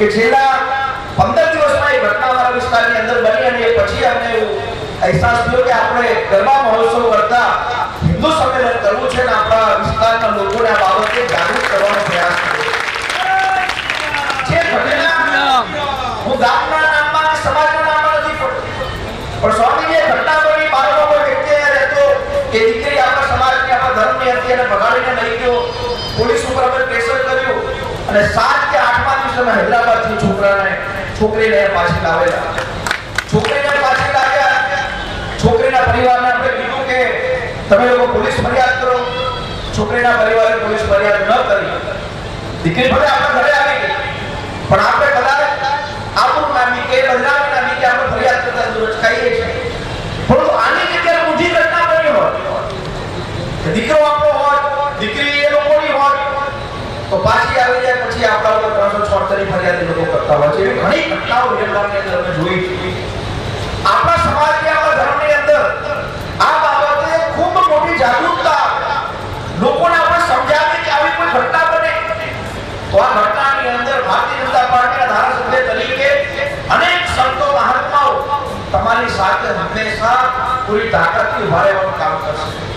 કે છેલ્લા પંદર દિવસમાં એ ઘટના વિસ્તારની અંદર બની અને પછી અમને એવું અહેસાસ થયો કે આપણે ગરબા મહોત્સવ કરતા હિન્દુ સંમેલન કરવું છે અને આપણા વિસ્તારના લોકોને આ બાબતે જાગૃત કરવાનો પ્રયાસ કર્યો. જે ઘટના હું ગામના નામમાં સમાજના નામમાં નથી પણ સ્વામી જે ઘટના બની બાળકો કોઈ વ્યક્તિ રહેતો, કે દીકરી આપણા સમાજની, આપણા ધર્મની હતી અને ભગાડીને લઈ ગયો, પોલીસ ઉપર અમે પ્રેશર કર્યું અને સાત અમે હૈદરાબાદથી છોકરાને છોકરીને પાછી લાવેલા. છોકરીને પાછી લાવ્યા. છોકરીના પરિવારને આપણે કીધું કે તમે લોકો પોલીસ ફરિયાદ કરો. છોકરીના પરિવારે પોલીસ ફરિયાદ ન કરી. દીકરી ભલે આપણે ઘરે આવી ગઈ, પણ આપણે કદાચ આપણું નામી કે બદનામી નામી કે આપણે ફરિયાદ કરતા દૂર ખાઈએ છીએ. પરંતુ આની જગ્યાએ ઊંધી ઘટના બની હોય. દીકરો આપણો હોય, દીકરી એ લોકોની હોય, તો પાછી આવી જાય, પછી આપણા ઉપર ફરિયાદ લોકો કરતા હોય છે. ઘણી ઘટનાઓ વિરમગામની અંદર અમે જોઈ આપણા સમાજની આપણા ધર્મની અંદર આ બાબતે ખૂબ મોટી જાગૃતતા લોકોને આપણે સમજાવી કે આવી કોઈ ઘટના બને. તો આ ઘટનાની અંદર ભારતીય જનતા પાર્ટીના ધારાસભ્ય તરીકે અનેક સંતો, મહાત્માઓ તમારી સાથે હંમેશા પૂરી તાકાતથી ઊભા કામ કરશે.